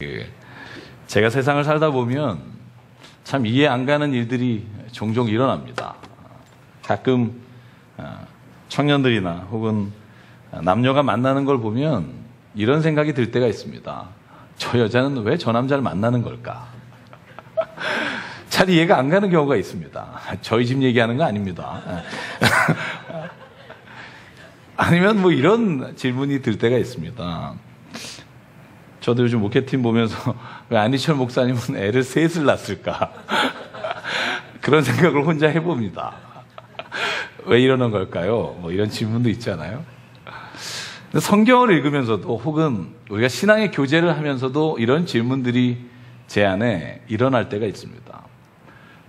그 제가 세상을 살다 보면 참 이해 안 가는 일들이 종종 일어납니다. 가끔 어, 청년들이나 혹은 남녀가 만나는 걸 보면 이런 생각이 들 때가 있습니다. 저 여자는 왜 저 남자를 만나는 걸까? 잘 이해가 안 가는 경우가 있습니다. 저희 집 얘기하는 거 아닙니다. 아니면 뭐 이런 질문이 들 때가 있습니다. 저도 요즘 목회팀 보면서 왜 안희철 목사님은 애를 셋을 낳았을까? 그런 생각을 혼자 해봅니다. 왜 이러는 걸까요? 뭐 이런 질문도 있잖아요. 성경을 읽으면서도 혹은 우리가 신앙의 교제를 하면서도 이런 질문들이 제 안에 일어날 때가 있습니다.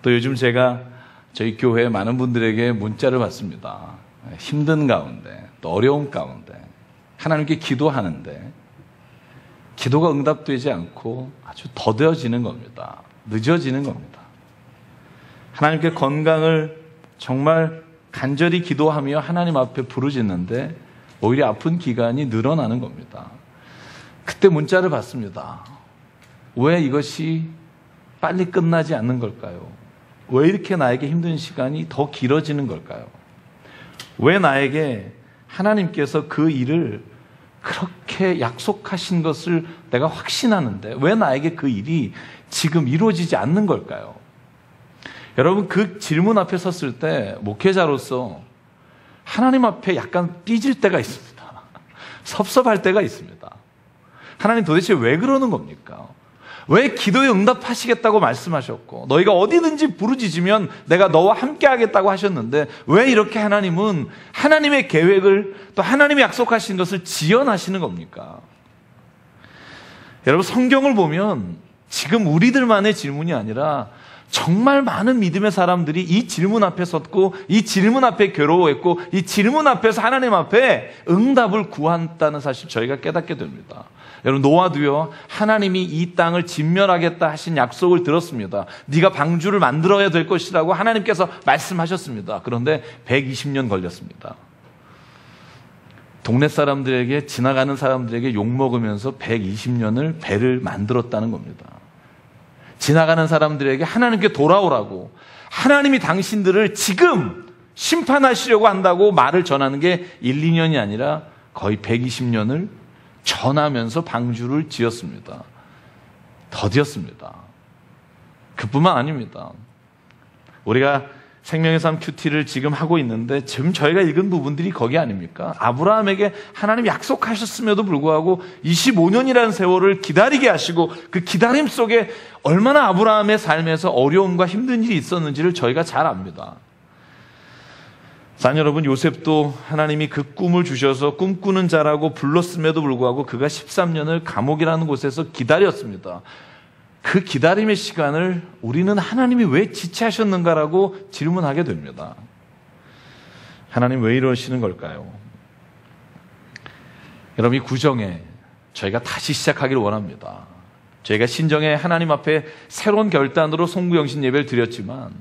또 요즘 제가 저희 교회 많은 분들에게 문자를 받습니다. 힘든 가운데, 또 어려움 가운데, 하나님께 기도하는데, 기도가 응답되지 않고 아주 더뎌지는 겁니다. 늦어지는 겁니다. 하나님께 건강을 정말 간절히 기도하며 하나님 앞에 부르짖는데 오히려 아픈 기간이 늘어나는 겁니다. 그때 문자를 받습니다. 왜 이것이 빨리 끝나지 않는 걸까요? 왜 이렇게 나에게 힘든 시간이 더 길어지는 걸까요? 왜 나에게 하나님께서 그 일을 그렇게 약속하신 것을 내가 확신하는데 왜 나에게 그 일이 지금 이루어지지 않는 걸까요? 여러분 그 질문 앞에 섰을 때 목회자로서 하나님 앞에 약간 삐질 때가 있습니다. 섭섭할 때가 있습니다. 하나님 도대체 왜 그러는 겁니까? 왜 기도에 응답하시겠다고 말씀하셨고 너희가 어디든지 부르짖으면 내가 너와 함께 하겠다고 하셨는데 왜 이렇게 하나님은 하나님의 계획을 또 하나님이 약속하신 것을 지연하시는 겁니까? 여러분 성경을 보면 지금 우리들만의 질문이 아니라 정말 많은 믿음의 사람들이 이 질문 앞에 섰고 이 질문 앞에 괴로워했고 이 질문 앞에서 하나님 앞에 응답을 구한다는 사실 저희가 깨닫게 됩니다. 여러분 노아도요 하나님이 이 땅을 진멸하겠다 하신 약속을 들었습니다. 네가 방주를 만들어야 될 것이라고 하나님께서 말씀하셨습니다. 그런데 120년 걸렸습니다. 동네 사람들에게 지나가는 사람들에게 욕 먹으면서 120년을 배를 만들었다는 겁니다. 지나가는 사람들에게 하나님께 돌아오라고 하나님이 당신들을 지금 심판하시려고 한다고 말을 전하는 게 1, 2년이 아니라 거의 120년을 전하면서 방주를 지었습니다. 더디었습니다. 그뿐만 아닙니다. 우리가 생명의 삶 큐티를 지금 하고 있는데 지금 저희가 읽은 부분들이 거기 아닙니까? 아브라함에게 하나님 약속하셨음에도 불구하고 25년이라는 세월을 기다리게 하시고 그 기다림 속에 얼마나 아브라함의 삶에서 어려움과 힘든 일이 있었는지를 저희가 잘 압니다. 산 여러분, 요셉도 하나님이 그 꿈을 주셔서 꿈꾸는 자라고 불렀음에도 불구하고 그가 13년을 감옥이라는 곳에서 기다렸습니다. 그 기다림의 시간을 우리는 하나님이 왜 지체하셨는가라고 질문하게 됩니다. 하나님 왜 이러시는 걸까요? 여러분, 이 구정에 저희가 다시 시작하기를 원합니다. 저희가 신정에 하나님 앞에 새로운 결단으로 송구영신 예배를 드렸지만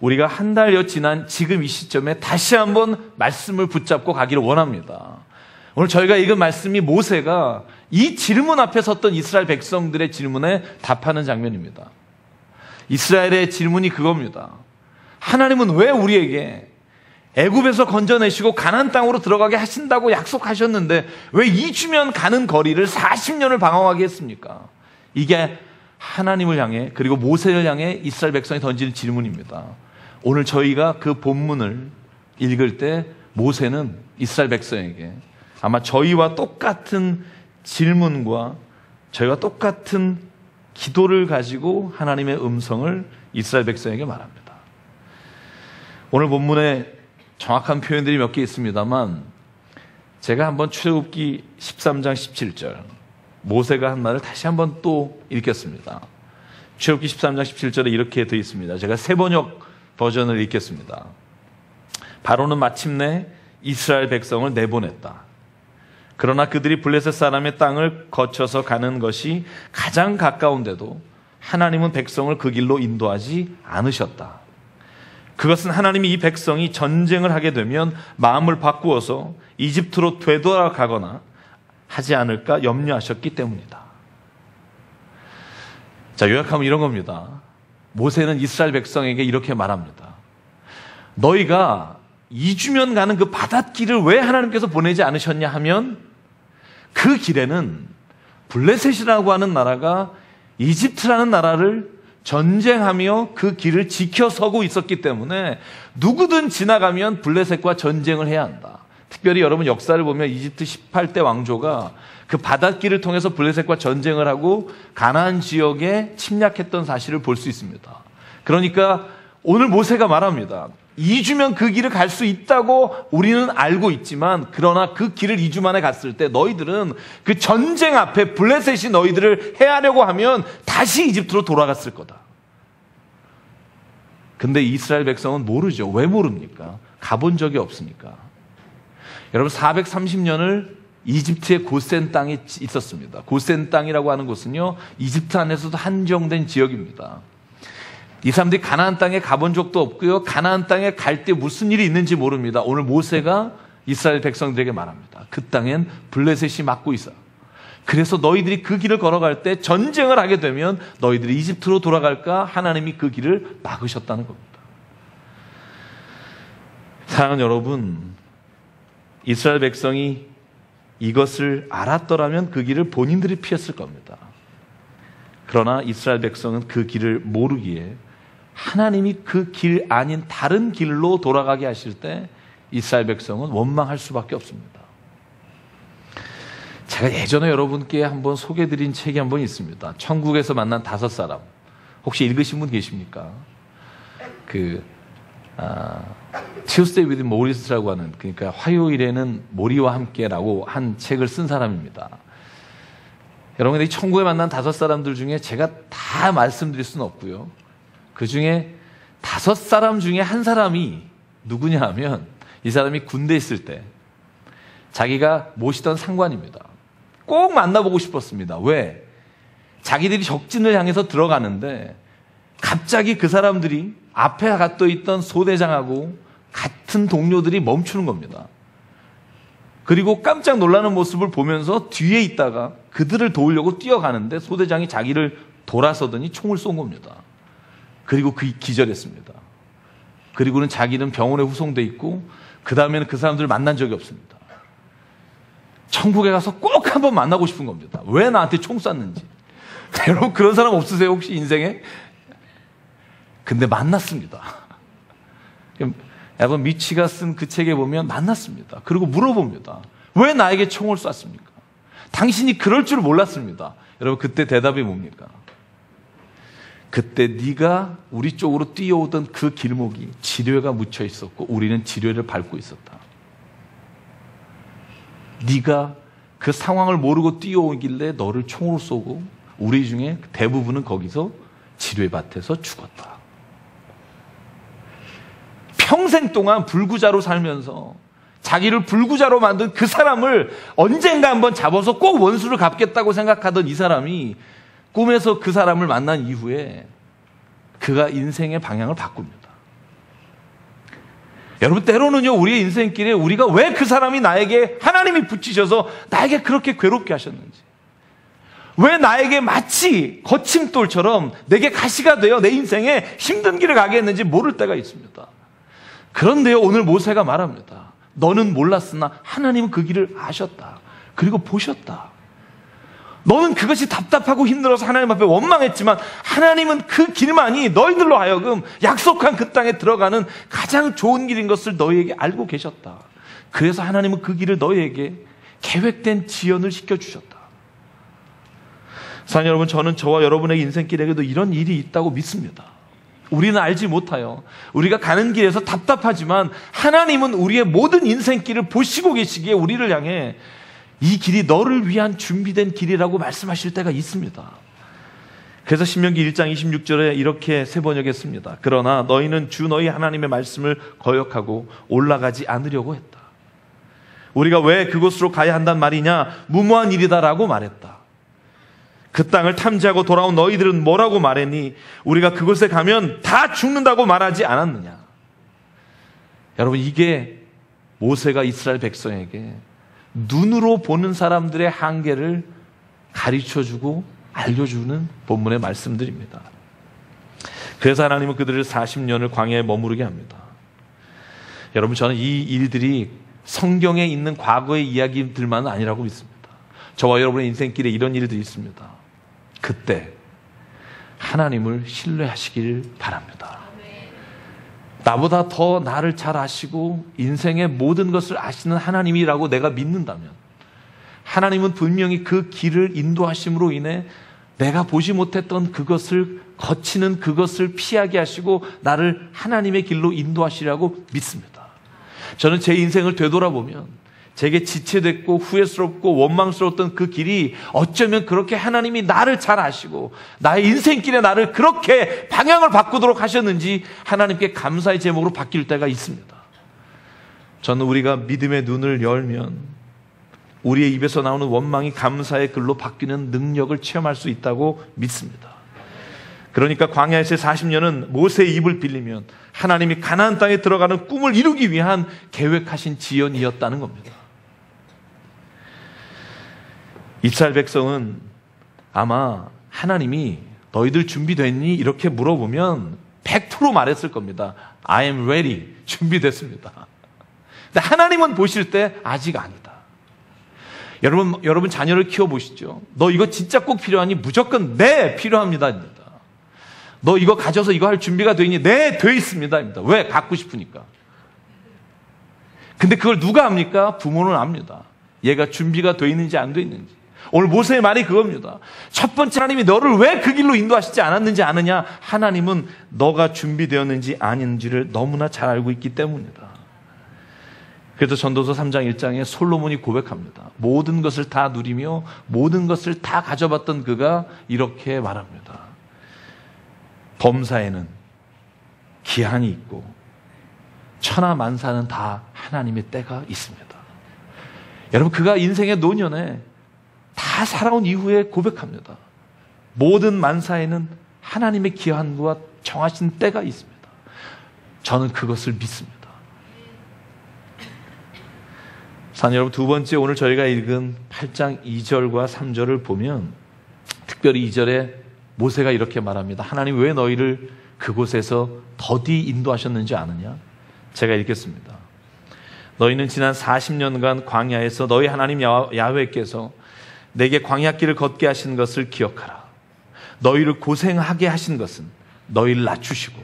우리가 한 달여 지난 지금 이 시점에 다시 한번 말씀을 붙잡고 가기를 원합니다. 오늘 저희가 읽은 말씀이 모세가 이 질문 앞에 섰던 이스라엘 백성들의 질문에 답하는 장면입니다. 이스라엘의 질문이 그겁니다. 하나님은 왜 우리에게 애굽에서 건져내시고 가난 땅으로 들어가게 하신다고 약속하셨는데 왜 이 주면 가는 거리를 40년을 방황하게 했습니까? 이게 하나님을 향해 그리고 모세를 향해 이스라엘 백성이 던지는 질문입니다. 오늘 저희가 그 본문을 읽을 때 모세는 이스라엘 백성에게 아마 저희와 똑같은 질문과 저희와 똑같은 기도를 가지고 하나님의 음성을 이스라엘 백성에게 말합니다. 오늘 본문에 정확한 표현들이 몇 개 있습니다만 제가 한번 출애굽기 13장 17절 모세가 한 말을 다시 한번 또 읽겠습니다. 출애굽기 13장 17절에 이렇게 되어 있습니다. 제가 세 번역 버전을 읽겠습니다. 바로는 마침내 이스라엘 백성을 내보냈다. 그러나 그들이 블레셋 사람의 땅을 거쳐서 가는 것이 가장 가까운데도 하나님은 백성을 그 길로 인도하지 않으셨다. 그것은 하나님이 이 백성이 전쟁을 하게 되면 마음을 바꾸어서 이집트로 되돌아가거나 하지 않을까 염려하셨기 때문이다. 자, 요약하면 이런 겁니다. 모세는 이스라엘 백성에게 이렇게 말합니다. 너희가 이주면 가는 그 바닷길을 왜 하나님께서 보내지 않으셨냐 하면 그 길에는 블레셋이라고 하는 나라가 이집트라는 나라를 전쟁하며 그 길을 지켜서고 있었기 때문에 누구든 지나가면 블레셋과 전쟁을 해야 한다. 특별히 여러분 역사를 보면 이집트 18대 왕조가 그 바닷길을 통해서 블레셋과 전쟁을 하고 가나안 지역에 침략했던 사실을 볼 수 있습니다. 그러니까 오늘 모세가 말합니다. 2주면 그 길을 갈 수 있다고 우리는 알고 있지만 그러나 그 길을 2주 만에 갔을 때 너희들은 그 전쟁 앞에 블레셋이 너희들을 해하려고 하면 다시 이집트로 돌아갔을 거다. 근데 이스라엘 백성은 모르죠. 왜 모릅니까? 가본 적이 없으니까. 여러분 430년을 이집트의 고센 땅에 있었습니다. 고센 땅이라고 하는 곳은요. 이집트 안에서도 한정된 지역입니다. 이 사람들이 가나안 땅에 가본 적도 없고요. 가나안 땅에 갈 때 무슨 일이 있는지 모릅니다. 오늘 모세가 이스라엘 백성들에게 말합니다. 그 땅엔 블레셋이 막고 있어. 그래서 너희들이 그 길을 걸어갈 때 전쟁을 하게 되면 너희들이 이집트로 돌아갈까 하나님이 그 길을 막으셨다는 겁니다. 사랑하는 여러분, 이스라엘 백성이 이것을 알았더라면 그 길을 본인들이 피했을 겁니다. 그러나 이스라엘 백성은 그 길을 모르기에 하나님이 그 길 아닌 다른 길로 돌아가게 하실 때 이스라엘 백성은 원망할 수밖에 없습니다. 제가 예전에 여러분께 한번 소개드린 책이 한 번 있습니다. 천국에서 만난 다섯 사람. 혹시 읽으신 분 계십니까? 그, 아, Tuesday with Morris라고 하는, 그러니까 화요일에는 모리와 함께라고 한 책을 쓴 사람입니다. 여러분들이 천국에 만난 다섯 사람들 중에 제가 다 말씀드릴 수는 없고요. 그 중에 다섯 사람 중에 한 사람이 누구냐 하면 이 사람이 군대 있을 때 자기가 모시던 상관입니다. 꼭 만나보고 싶었습니다. 왜? 자기들이 적진을 향해서 들어가는데 갑자기 그 사람들이 앞에 갔떠 있던 소대장하고 같은 동료들이 멈추는 겁니다. 그리고 깜짝 놀라는 모습을 보면서 뒤에 있다가 그들을 도우려고 뛰어가는데 소대장이 자기를 돌아서더니 총을 쏜 겁니다. 그리고 그 기절했습니다. 그리고는 자기는 병원에 후송돼 있고 그 다음에는 그 사람들을 만난 적이 없습니다. 천국에 가서 꼭 한번 만나고 싶은 겁니다. 왜 나한테 총 쐈는지. 여러분 그런 사람 없으세요 혹시 인생에? 근데 만났습니다. 여러분 미치가 쓴 그 책에 보면 만났습니다. 그리고 물어봅니다. 왜 나에게 총을 쐈습니까? 당신이 그럴 줄 몰랐습니다. 여러분 그때 대답이 뭡니까? 그때 네가 우리 쪽으로 뛰어오던 그 길목이 지뢰가 묻혀 있었고 우리는 지뢰를 밟고 있었다. 네가 그 상황을 모르고 뛰어오길래 너를 총으로 쏘고 우리 중에 대부분은 거기서 지뢰밭에서 죽었다. 평생 동안 불구자로 살면서 자기를 불구자로 만든 그 사람을 언젠가 한번 잡아서 꼭 원수를 갚겠다고 생각하던 이 사람이 꿈에서 그 사람을 만난 이후에 그가 인생의 방향을 바꿉니다. 여러분 때로는요 우리의 인생길에 우리가 왜 그 사람이 나에게 하나님이 붙이셔서 나에게 그렇게 괴롭게 하셨는지 왜 나에게 마치 거침돌처럼 내게 가시가 되어 내 인생에 힘든 길을 가게 했는지 모를 때가 있습니다. 그런데요 오늘 모세가 말합니다. 너는 몰랐으나 하나님은 그 길을 아셨다. 그리고 보셨다. 너는 그것이 답답하고 힘들어서 하나님 앞에 원망했지만 하나님은 그 길만이 너희들로 하여금 약속한 그 땅에 들어가는 가장 좋은 길인 것을 너희에게 알고 계셨다. 그래서 하나님은 그 길을 너희에게 계획된 지연을 시켜주셨다. 사랑 여러분, 저는 저와 여러분의 인생길에게도 이런 일이 있다고 믿습니다. 우리는 알지 못하여 우리가 가는 길에서 답답하지만 하나님은 우리의 모든 인생길을 보시고 계시기에 우리를 향해 이 길이 너를 위한 준비된 길이라고 말씀하실 때가 있습니다. 그래서 신명기 1장 26절에 이렇게 세 번역했습니다. 그러나 너희는 주 너희 하나님의 말씀을 거역하고 올라가지 않으려고 했다. 우리가 왜 그곳으로 가야 한단 말이냐? 무모한 일이다라고 말했다. 그 땅을 탐지하고 돌아온 너희들은 뭐라고 말했니? 우리가 그곳에 가면 다 죽는다고 말하지 않았느냐? 여러분, 이게 모세가 이스라엘 백성에게 눈으로 보는 사람들의 한계를 가르쳐 주고 알려주는 본문의 말씀들입니다. 그래서 하나님은 그들을 40년을 광야에 머무르게 합니다. 여러분, 저는 이 일들이 성경에 있는 과거의 이야기들만은 아니라고 믿습니다. 저와 여러분의 인생길에 이런 일들이 있습니다. 그때 하나님을 신뢰하시길 바랍니다. 나보다 더 나를 잘 아시고 인생의 모든 것을 아시는 하나님이라고 내가 믿는다면 하나님은 분명히 그 길을 인도하심으로 인해 내가 보지 못했던 그것을 거치는 그것을 피하게 하시고 나를 하나님의 길로 인도하시라고 믿습니다. 저는 제 인생을 되돌아보면 제게 지체됐고 후회스럽고 원망스러웠던 그 길이 어쩌면 그렇게 하나님이 나를 잘 아시고 나의 인생길에 나를 그렇게 방향을 바꾸도록 하셨는지 하나님께 감사의 제목으로 바뀔 때가 있습니다. 저는 우리가 믿음의 눈을 열면 우리의 입에서 나오는 원망이 감사의 글로 바뀌는 능력을 체험할 수 있다고 믿습니다. 그러니까 광야에서의 40년은 모세의 입을 빌리면 하나님이 가나안 땅에 들어가는 꿈을 이루기 위한 계획하신 지연이었다는 겁니다. 이스라엘 백성은 아마 하나님이 너희들 준비됐니? 이렇게 물어보면 100% 말했을 겁니다. I am ready. 준비됐습니다. 근데 하나님은 보실 때 아직 아니다. 여러분, 여러분 자녀를 키워보시죠. 너 이거 진짜 꼭 필요하니? 무조건 네, 필요합니다. 너 이거 가져서 이거 할 준비가 되니? 네, 돼 있습니다. 왜? 갖고 싶으니까. 근데 그걸 누가 합니까? 부모는 압니다. 얘가 준비가 돼 있는지 안 돼 있는지. 오늘 모세의 말이 그겁니다. 첫 번째 하나님이 너를 왜 그 길로 인도하시지 않았는지 아느냐? 하나님은 너가 준비되었는지 아닌지를 너무나 잘 알고 있기 때문이다. 그래서 전도서 3장 1장에 솔로몬이 고백합니다. 모든 것을 다 누리며 모든 것을 다 가져봤던 그가 이렇게 말합니다. 범사에는 기한이 있고 천하 만사는 다 하나님의 때가 있습니다. 여러분 그가 인생의 노년에 다 살아온 이후에 고백합니다. 모든 만사에는 하나님의 기한과 정하신 때가 있습니다. 저는 그것을 믿습니다. 산 여러분 두 번째 오늘 저희가 읽은 8장 2절과 3절을 보면 특별히 2절에 모세가 이렇게 말합니다. 하나님 왜 너희를 그곳에서 더디 인도하셨는지 아느냐? 제가 읽겠습니다. 너희는 지난 40년간 광야에서 너희 하나님 야훼께서 내게 광야길을 걷게 하신 것을 기억하라. 너희를 고생하게 하신 것은 너희를 낮추시고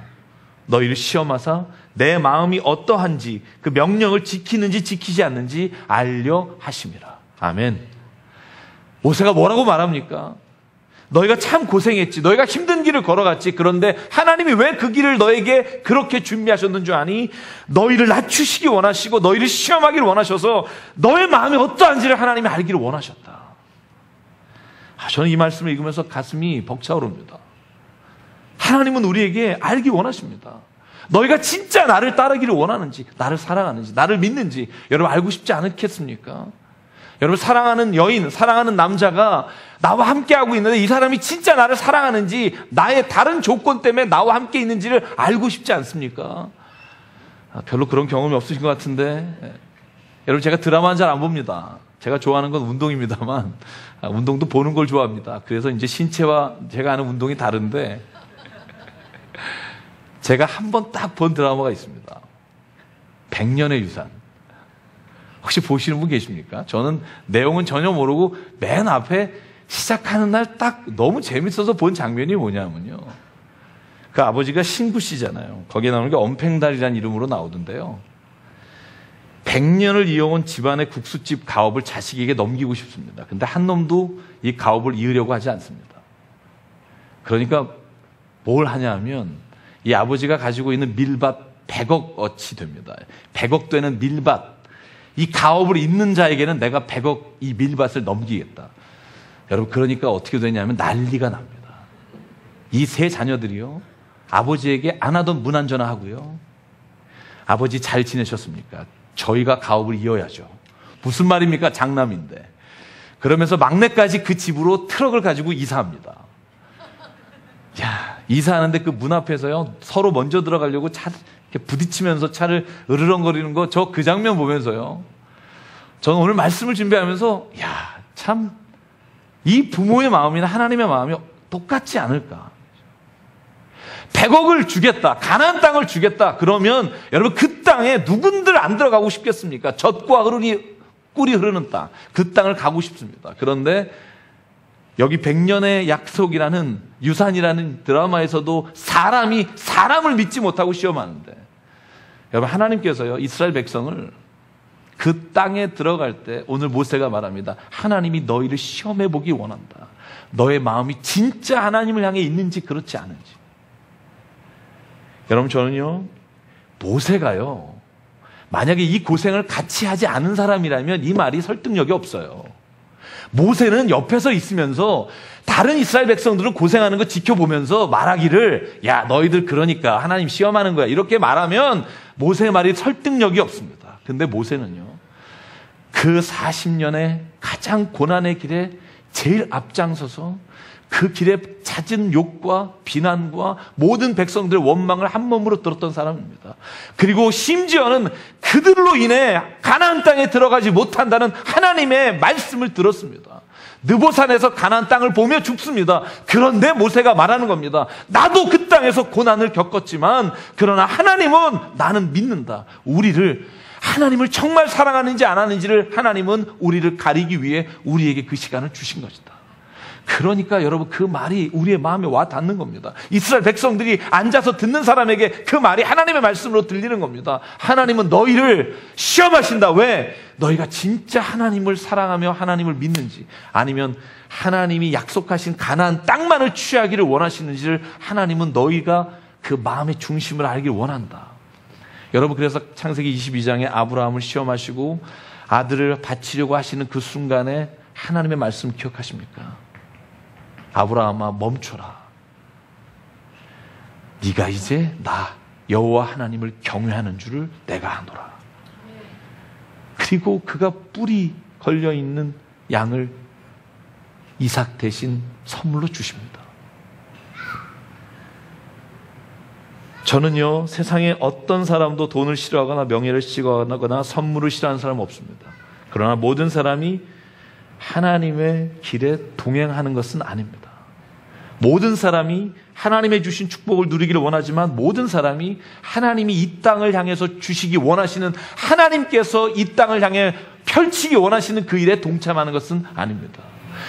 너희를 시험하사 내 마음이 어떠한지 그 명령을 지키는지 지키지 않는지 알려 하심이라. 아멘. 모세가 뭐라고 말합니까? 너희가 참 고생했지. 너희가 힘든 길을 걸어갔지. 그런데 하나님이 왜 그 길을 너에게 그렇게 준비하셨는 줄 아니? 너희를 낮추시기 원하시고 너희를 시험하기를 원하셔서 너의 마음이 어떠한지를 하나님이 알기를 원하셨다. 아, 저는 이 말씀을 읽으면서 가슴이 벅차오릅니다. 하나님은 우리에게 알기 원하십니다. 너희가 진짜 나를 따르기를 원하는지, 나를 사랑하는지, 나를 믿는지 여러분 알고 싶지 않겠습니까? 여러분 사랑하는 여인, 사랑하는 남자가 나와 함께 하고 있는데 이 사람이 진짜 나를 사랑하는지 나의 다른 조건 때문에 나와 함께 있는지를 알고 싶지 않습니까? 아, 별로 그런 경험이 없으신 것 같은데 예. 여러분 제가 드라마는 잘 안 봅니다. 제가 좋아하는 건 운동입니다만 아, 운동도 보는 걸 좋아합니다. 그래서 이제 신체와 제가 하는 운동이 다른데 제가 한 번 딱 본 드라마가 있습니다. 백년의 유산. 혹시 보시는 분 계십니까? 저는 내용은 전혀 모르고 맨 앞에 시작하는 날 딱 너무 재밌어서 본 장면이 뭐냐면요. 그 아버지가 신구 씨잖아요. 거기에 나오는 게 엄팽달이라는 이름으로 나오던데요. 100년을 이어온 집안의 국수집 가업을 자식에게 넘기고 싶습니다. 근데 한 놈도 이 가업을 이으려고 하지 않습니다. 그러니까 뭘 하냐면 이 아버지가 가지고 있는 밀밭 100억 어치 됩니다. 100억 되는 밀밭. 이 가업을 잇는 자에게는 내가 100억 이 밀밭을 넘기겠다. 여러분, 그러니까 어떻게 되냐면 난리가 납니다. 이 세 자녀들이요. 아버지에게 안 하던 문안 전화하고요. 아버지 잘 지내셨습니까? 저희가 가업을 이어야죠. 무슨 말입니까? 장남인데. 그러면서 막내까지 그 집으로 트럭을 가지고 이사합니다. 야, 이사하는데 그 문 앞에서요, 서로 먼저 들어가려고 차, 이렇게 부딪히면서 차를 으르렁거리는 거, 저 그 장면 보면서요. 저는 오늘 말씀을 준비하면서, 야, 참, 이 부모의 마음이나 하나님의 마음이 똑같지 않을까? 100억을 주겠다. 가나안 땅을 주겠다. 그러면 여러분 그 땅에 누군들 안 들어가고 싶겠습니까? 젖과 흐르니 꿀이 흐르는 땅. 그 땅을 가고 싶습니다. 그런데 여기 백년의 약속이라는 유산이라는 드라마에서도 사람이 사람을 믿지 못하고 시험하는데 여러분 하나님께서요 이스라엘 백성을 그 땅에 들어갈 때 오늘 모세가 말합니다. 하나님이 너희를 시험해 보기 원한다. 너의 마음이 진짜 하나님을 향해 있는지 그렇지 않은지. 여러분 저는요 모세가요 만약에 이 고생을 같이 하지 않은 사람이라면 이 말이 설득력이 없어요. 모세는 옆에서 있으면서 다른 이스라엘 백성들은 고생하는 거 지켜보면서 말하기를 야 너희들 그러니까 하나님 시험하는 거야 이렇게 말하면 모세의 말이 설득력이 없습니다. 근데 모세는요 그 40년의 가장 고난의 길에 제일 앞장서서 그 길에 잦은 욕과 비난과 모든 백성들의 원망을 한 몸으로 들었던 사람입니다. 그리고 심지어는 그들로 인해 가나안 땅에 들어가지 못한다는 하나님의 말씀을 들었습니다. 느보산에서 가나안 땅을 보며 죽습니다. 그런데 모세가 말하는 겁니다. 나도 그 땅에서 고난을 겪었지만 그러나 하나님은 나는 믿는다. 우리를 하나님을 정말 사랑하는지 안 하는지를 하나님은 우리를 가리기 위해 우리에게 그 시간을 주신 것이다. 그러니까 여러분 그 말이 우리의 마음에 와 닿는 겁니다. 이스라엘 백성들이 앉아서 듣는 사람에게 그 말이 하나님의 말씀으로 들리는 겁니다. 하나님은 너희를 시험하신다. 왜? 너희가 진짜 하나님을 사랑하며 하나님을 믿는지 아니면 하나님이 약속하신 가나안 땅만을 취하기를 원하시는지를 하나님은 너희가 그 마음의 중심을 알길 원한다. 여러분 그래서 창세기 22장에 아브라함을 시험하시고 아들을 바치려고 하시는 그 순간에 하나님의 말씀 기억하십니까? 아브라함아 멈춰라. 네가 이제 나 여호와 하나님을 경외하는 줄을 내가 아노라. 그리고 그가 뿔이 걸려 있는 양을 이삭 대신 선물로 주십니다. 저는요, 세상에 어떤 사람도 돈을 싫어하거나 명예를 싫어하거나 선물을 싫어하는 사람 없습니다. 그러나 모든 사람이 하나님의 길에 동행하는 것은 아닙니다. 모든 사람이 하나님의 주신 축복을 누리기를 원하지만 모든 사람이 하나님이 이 땅을 향해서 주시기 원하시는 하나님께서 이 땅을 향해 펼치기 원하시는 그 일에 동참하는 것은 아닙니다.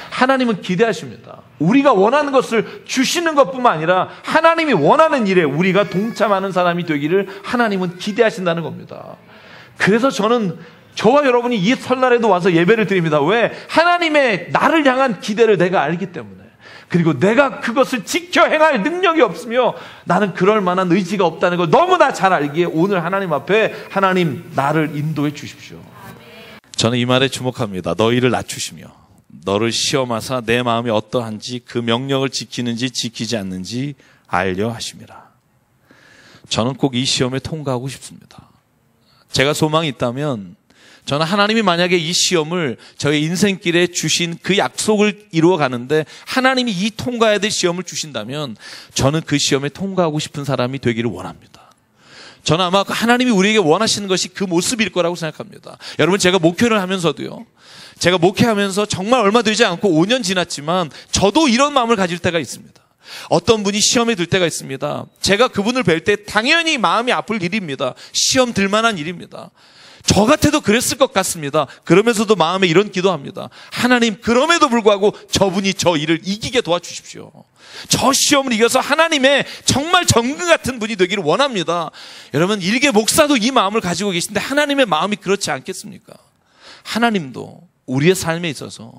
하나님은 기대하십니다. 우리가 원하는 것을 주시는 것뿐만 아니라 하나님이 원하는 일에 우리가 동참하는 사람이 되기를 하나님은 기대하신다는 겁니다. 그래서 저는 저와 여러분이 이 설날에도 와서 예배를 드립니다. 왜? 하나님의 나를 향한 기대를 내가 알기 때문에. 그리고 내가 그것을 지켜 행할 능력이 없으며 나는 그럴 만한 의지가 없다는 걸 너무나 잘 알기에 오늘 하나님 앞에 하나님 나를 인도해 주십시오. 저는 이 말에 주목합니다. 너희를 낮추시며 너를 시험하사 내 마음이 어떠한지 그 명령을 지키는지 지키지 않는지 알려 하심이라. 저는 꼭 이 시험에 통과하고 싶습니다. 제가 소망이 있다면 저는 하나님이 만약에 이 시험을 저의 인생길에 주신 그 약속을 이루어 가는데 하나님이 이 통과해야 될 시험을 주신다면 저는 그 시험에 통과하고 싶은 사람이 되기를 원합니다. 저는 아마 하나님이 우리에게 원하시는 것이 그 모습일 거라고 생각합니다. 여러분 제가 목회를 하면서도요. 제가 목회하면서 정말 얼마 되지 않고 5년 지났지만 저도 이런 마음을 가질 때가 있습니다. 어떤 분이 시험에 들 때가 있습니다. 제가 그분을 뵐 때 당연히 마음이 아플 일입니다. 시험 들 만한 일입니다. 저 같아도 그랬을 것 같습니다. 그러면서도 마음에 이런 기도합니다. 하나님, 그럼에도 불구하고 저분이 저 일을 이기게 도와주십시오. 저 시험을 이겨서 하나님의 정말 정금 같은 분이 되기를 원합니다. 여러분, 일개 목사도 이 마음을 가지고 계신데 하나님의 마음이 그렇지 않겠습니까? 하나님도 우리의 삶에 있어서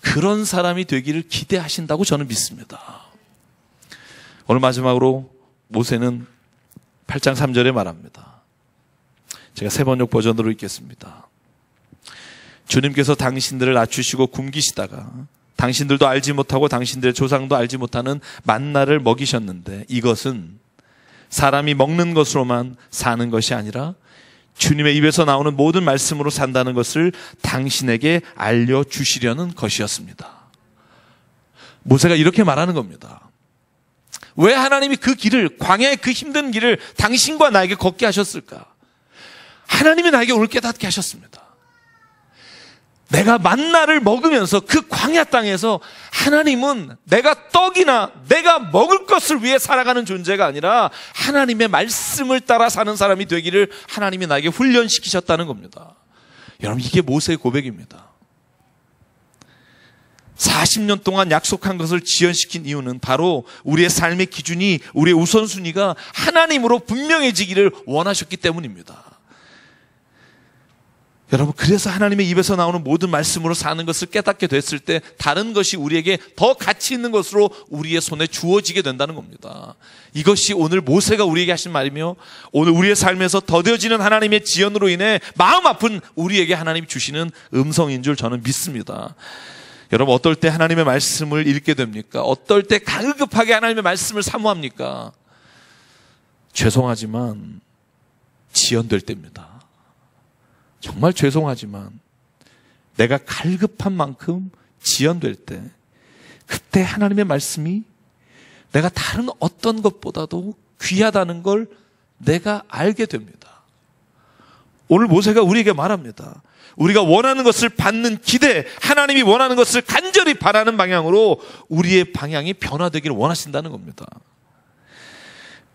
그런 사람이 되기를 기대하신다고 저는 믿습니다. 오늘 마지막으로 모세는 8장 3절에 말합니다. 제가 세 번역 버전으로 읽겠습니다. 주님께서 당신들을 낮추시고 굶기시다가 당신들도 알지 못하고 당신들의 조상도 알지 못하는 만나를 먹이셨는데 이것은 사람이 먹는 것으로만 사는 것이 아니라 주님의 입에서 나오는 모든 말씀으로 산다는 것을 당신에게 알려주시려는 것이었습니다. 모세가 이렇게 말하는 겁니다. 왜 하나님이 그 길을, 광야의 그 힘든 길을 당신과 나에게 걷게 하셨을까? 하나님이 나에게 오늘 깨닫게 하셨습니다. 내가 만나를 먹으면서 그 광야 땅에서 하나님은 내가 떡이나 내가 먹을 것을 위해 살아가는 존재가 아니라 하나님의 말씀을 따라 사는 사람이 되기를 하나님이 나에게 훈련시키셨다는 겁니다. 여러분, 이게 모세의 고백입니다. 40년 동안 약속한 것을 지연시킨 이유는 바로 우리의 삶의 기준이 우리의 우선순위가 하나님으로 분명해지기를 원하셨기 때문입니다. 여러분, 그래서 하나님의 입에서 나오는 모든 말씀으로 사는 것을 깨닫게 됐을 때 다른 것이 우리에게 더 가치 있는 것으로 우리의 손에 주어지게 된다는 겁니다. 이것이 오늘 모세가 우리에게 하신 말이며 오늘 우리의 삶에서 더뎌지는 하나님의 지연으로 인해 마음 아픈 우리에게 하나님이 주시는 음성인 줄 저는 믿습니다. 여러분, 어떨 때 하나님의 말씀을 읽게 됩니까? 어떨 때 가급하게 하나님의 말씀을 사모합니까? 죄송하지만 지연될 때입니다. 정말 죄송하지만 내가 갈급한 만큼 지연될 때 그때 하나님의 말씀이 내가 다른 어떤 것보다도 귀하다는 걸 내가 알게 됩니다. 오늘 모세가 우리에게 말합니다. 우리가 원하는 것을 받는 기대, 하나님이 원하는 것을 간절히 바라는 방향으로 우리의 방향이 변화되기를 원하신다는 겁니다.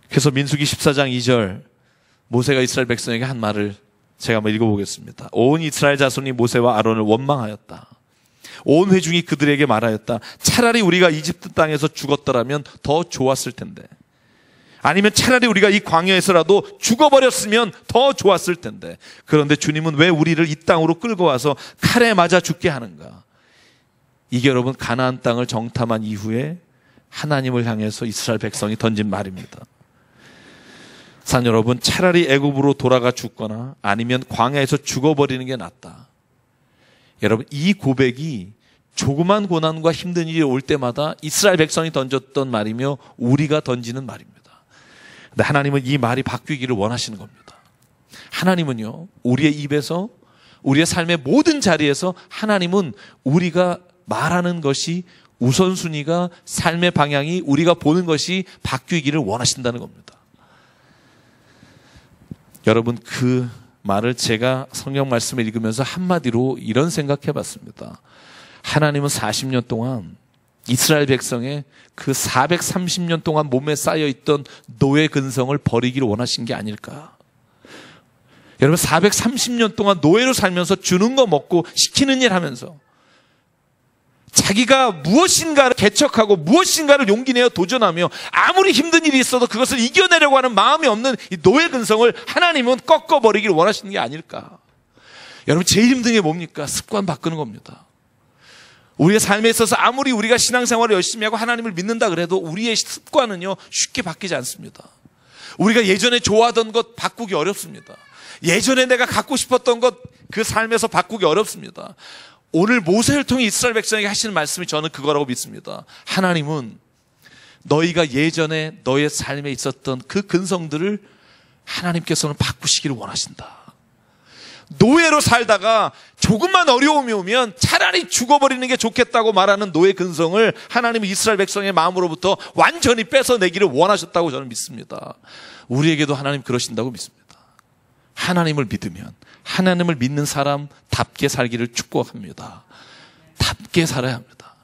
그래서 민수기 14장 2절 모세가 이스라엘 백성에게 한 말을 제가 한번 읽어보겠습니다. 온 이스라엘 자손이 모세와 아론을 원망하였다. 온 회중이 그들에게 말하였다. 차라리 우리가 이집트 땅에서 죽었더라면 더 좋았을 텐데. 아니면 차라리 우리가 이 광야에서라도 죽어버렸으면 더 좋았을 텐데. 그런데 주님은 왜 우리를 이 땅으로 끌고 와서 칼에 맞아 죽게 하는가? 이게 여러분 가나안 땅을 정탐한 이후에 하나님을 향해서 이스라엘 백성이 던진 말입니다. 산 여러분, 차라리 애굽으로 돌아가 죽거나 아니면 광야에서 죽어버리는 게 낫다. 여러분, 이 고백이 조그만 고난과 힘든 일이 올 때마다 이스라엘 백성이 던졌던 말이며 우리가 던지는 말입니다. 근데 하나님은 이 말이 바뀌기를 원하시는 겁니다. 하나님은요, 우리의 입에서 우리의 삶의 모든 자리에서 하나님은 우리가 말하는 것이 우선순위가 삶의 방향이 우리가 보는 것이 바뀌기를 원하신다는 겁니다. 여러분 그 말을 제가 성경 말씀을 읽으면서 한마디로 이런 생각해 봤습니다. 하나님은 40년 동안 이스라엘 백성의 그 430년 동안 몸에 쌓여 있던 노예 근성을 버리기를 원하신 게 아닐까. 여러분 430년 동안 노예로 살면서 주는 거 먹고 시키는 일 하면서 자기가 무엇인가를 개척하고 무엇인가를 용기 내어 도전하며 아무리 힘든 일이 있어도 그것을 이겨내려고 하는 마음이 없는 이 노예 근성을 하나님은 꺾어버리기를 원하시는 게 아닐까. 여러분, 제일 힘든 게 뭡니까? 습관 바꾸는 겁니다. 우리의 삶에 있어서 아무리 우리가 신앙생활을 열심히 하고 하나님을 믿는다 그래도 우리의 습관은요, 쉽게 바뀌지 않습니다. 우리가 예전에 좋아하던 것 바꾸기 어렵습니다. 예전에 내가 갖고 싶었던 것 그 삶에서 바꾸기 어렵습니다. 오늘 모세를 통해 이스라엘 백성에게 하시는 말씀이 저는 그거라고 믿습니다. 하나님은 너희가 예전에 너의 삶에 있었던 그 근성들을 하나님께서는 바꾸시기를 원하신다. 노예로 살다가 조금만 어려움이 오면 차라리 죽어버리는 게 좋겠다고 말하는 노예 근성을 하나님은 이스라엘 백성의 마음으로부터 완전히 뺏어내기를 원하셨다고 저는 믿습니다. 우리에게도 하나님 그러신다고 믿습니다. 하나님을 믿으면 하나님을 믿는 사람답게 살기를 축복합니다. 답게 살아야 합니다.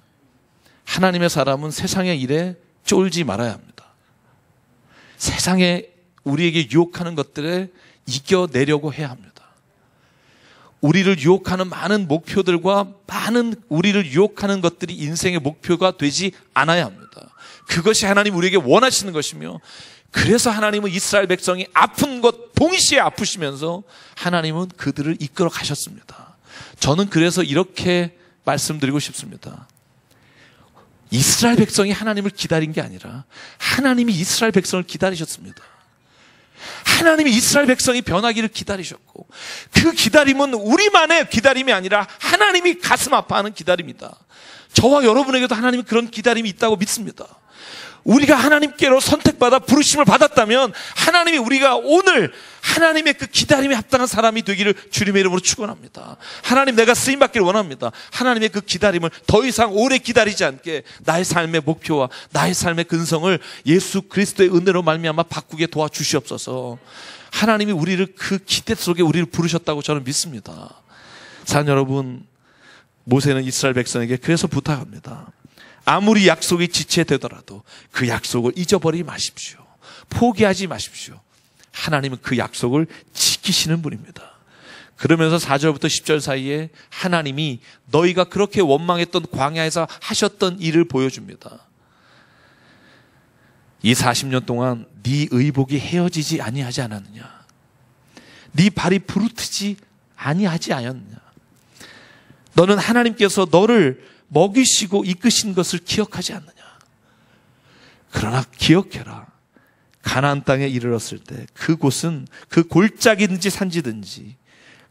하나님의 사람은 세상의 일에 쫄지 말아야 합니다. 세상에 우리에게 유혹하는 것들에 이겨내려고 해야 합니다. 우리를 유혹하는 많은 목표들과 많은 우리를 유혹하는 것들이 인생의 목표가 되지 않아야 합니다. 그것이 하나님 우리에게 원하시는 것이며 그래서 하나님은 이스라엘 백성이 아픈 것 동시에 아프시면서 하나님은 그들을 이끌어 가셨습니다. 저는 그래서 이렇게 말씀드리고 싶습니다. 이스라엘 백성이 하나님을 기다린 게 아니라 하나님이 이스라엘 백성을 기다리셨습니다. 하나님이 이스라엘 백성이 변하기를 기다리셨고 그 기다림은 우리만의 기다림이 아니라 하나님이 가슴 아파하는 기다림이다. 저와 여러분에게도 하나님이 그런 기다림이 있다고 믿습니다. 우리가 하나님께로 선택받아 부르심을 받았다면 하나님이 우리가 오늘 하나님의 그 기다림에 합당한 사람이 되기를 주님의 이름으로 축원합니다. 하나님 내가 쓰임 받기를 원합니다. 하나님의 그 기다림을 더 이상 오래 기다리지 않게 나의 삶의 목표와 나의 삶의 근성을 예수 그리스도의 은혜로 말미암아 바꾸게 도와주시옵소서. 하나님이 우리를 그 기대 속에 우리를 부르셨다고 저는 믿습니다. 사 여러분, 모세는 이스라엘 백성에게 그래서 부탁합니다. 아무리 약속이 지체되더라도 그 약속을 잊어버리지 마십시오. 포기하지 마십시오. 하나님은 그 약속을 지키시는 분입니다. 그러면서 4절부터 10절 사이에 하나님이 너희가 그렇게 원망했던 광야에서 하셨던 일을 보여줍니다. 이 40년 동안 네 의복이 헤어지지 아니하지 않았느냐? 네 발이 부르트지 아니하지 않았느냐? 너는 하나님께서 너를 먹이시고 이끄신 것을 기억하지 않느냐? 그러나 기억해라. 가나안 땅에 이르렀을 때 그곳은 그 골짜기든지 산지든지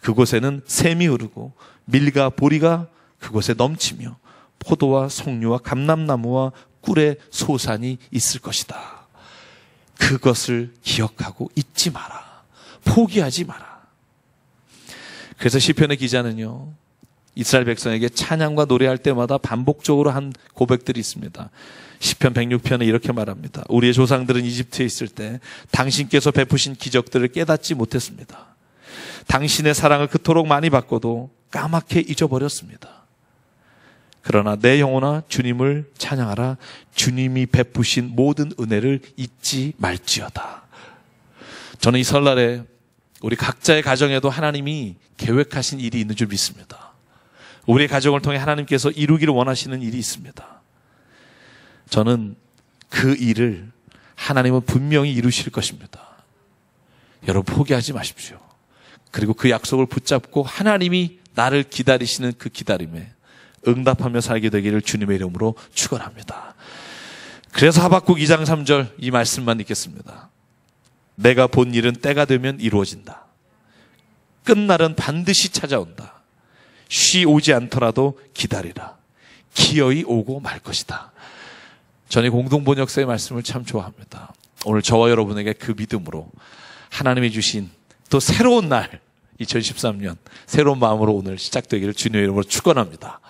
그곳에는 샘이 흐르고 밀과 보리가 그곳에 넘치며 포도와 송류와 감람나무와 꿀의 소산이 있을 것이다. 그것을 기억하고 잊지 마라. 포기하지 마라. 그래서 시편의 기자는요. 이스라엘 백성에게 찬양과 노래할 때마다 반복적으로 한 고백들이 있습니다. 시편 106편에 이렇게 말합니다. 우리의 조상들은 이집트에 있을 때 당신께서 베푸신 기적들을 깨닫지 못했습니다. 당신의 사랑을 그토록 많이 받고도 까맣게 잊어버렸습니다. 그러나 내 영혼아 주님을 찬양하라. 주님이 베푸신 모든 은혜를 잊지 말지어다. 저는 이 설날에 우리 각자의 가정에도 하나님이 계획하신 일이 있는 줄 믿습니다. 우리 가정을 통해 하나님께서 이루기를 원하시는 일이 있습니다. 저는 그 일을 하나님은 분명히 이루실 것입니다. 여러분 포기하지 마십시오. 그리고 그 약속을 붙잡고 하나님이 나를 기다리시는 그 기다림에 응답하며 살게 되기를 주님의 이름으로 축원합니다. 그래서 하박국 2장 3절 이 말씀만 읽겠습니다. 내가 본 일은 때가 되면 이루어진다. 끝날은 반드시 찾아온다. 쉬 오지 않더라도 기다리라. 기어이 오고 말 것이다. 저는 공동번역서의 말씀을 참 좋아합니다. 오늘 저와 여러분에게 그 믿음으로 하나님이 주신 또 새로운 날 2013년 새로운 마음으로 오늘 시작되기를 주님의 이름으로 축원합니다.